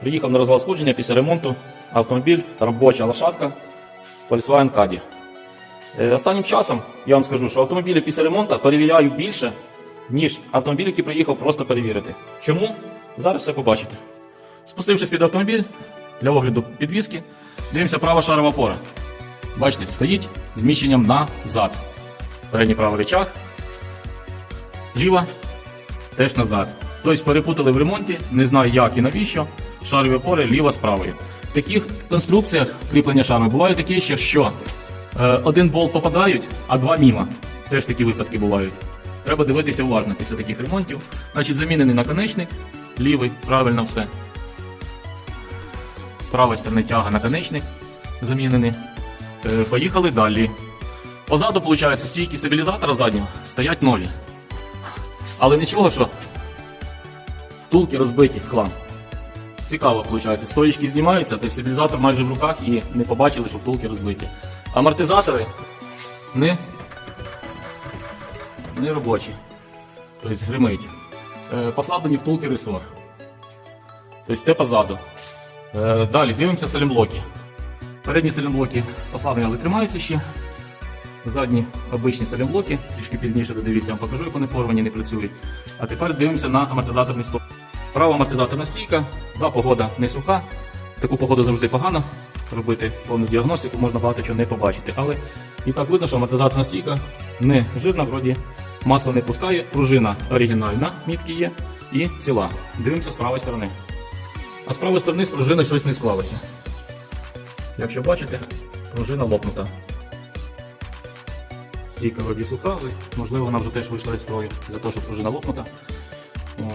Приїхав на розвал сходження після ремонту. Автомобіль, робоча лошадка, Volkswagen Caddy. Е, Останнім часом я вам скажу, що автомобілі після ремонту перевіряю більше, ніж автомобіль, який приїхав просто перевірити. Чому? Зараз все побачите. Спустившись під автомобіль для огляду підвіски, дивимося права шарова опора. Бачите, стоїть зміщенням назад. Передній правий речах, ліва теж назад. Тобто перепутали в ремонті, не знаю як і навіщо. Шарові опори ліва з правою. В таких конструкціях кріплення шару буває таке, ще, що е, один болт попадають, а два міма. Теж такі випадки бувають. Треба дивитися уважно після таких ремонтів. Значить, замінений наконечник, лівий, правильно все. З правої сторони тяга наконечник замінений. Е, Поїхали далі. Позаду, виходить, стійки стабілізатора заднього стоять нові. Але нічого, що втулки розбиті, хлам. Цікаво, виходить. Стоїчки знімаються, тобто стабілізатор майже в руках і не побачили, що втулки розбиті. Амортизатори не, не робочі. Тобто гримить. Е, Посадені втулки ресор. Тобто це позаду. Е, Далі дивимося салімблоки. Передні салімблоки послаблені, але тримаються ще. Задні обичні салімблоки, трішки пізніше додивіться, я вам покажу, як вони порвані, не працюють. А тепер дивимося на амортизаторний стоп. Права амортизаторна стійка, да, погода не суха. Таку погоду завжди погано робити повну діагностику, можна багато чого не побачити. Але і так видно, що амортизаторна стійка не жирна, вроді масло не пускає, пружина оригінальна, мітки є, і ціла. Дивимося з правої сторони. А з правої сторони з пружини щось не склалося. Якщо бачите, пружина лопнута. Стійка вроді суха, але можливо вона вже теж вийшла із строю за те, що пружина лопнута.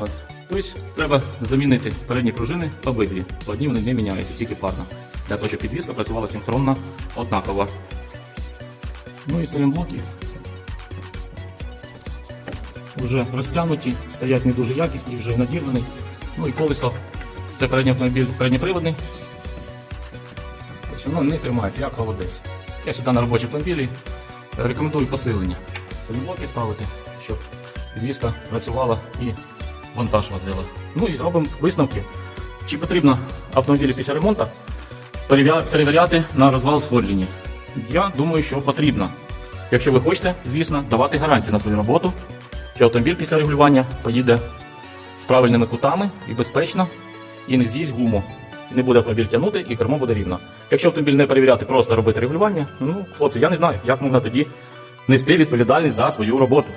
От. Тобто треба замінити передні пружини обидві. Одні вони не міняються, тільки парно. Для того, щоб підвізка працювала синхронно однаково. Ну і салімблоки вже розтягнуті, стоять не дуже якісні, вже надірвані. Ну і колесо. Це передній автомобіль передньоприводний. Ось воно не тримається, як холодець. Я сюди на робочі автомобілі рекомендую посилення. Салімблоки ставити, щоб підвізка працювала і вантаж возила. Ну і робимо висновки. Чи потрібно автомобілі після ремонту перевіряти на розвал сходження? Я думаю, що потрібно. Якщо ви хочете, звісно, давати гарантію на свою роботу, що автомобіль після регулювання поїде з правильними кутами і безпечно, і не з'їсть гуму. Не буде автомобіль тягнути і кермо буде рівно. Якщо автомобіль не перевіряти, просто робити регулювання, ну, хлопці, я не знаю, як можна тоді нести відповідальність за свою роботу.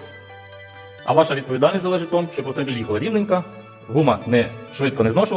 А ваша відповідальність залежить тому, щоб автомобіль їхав рівненько, гума не швидко не зношувалась.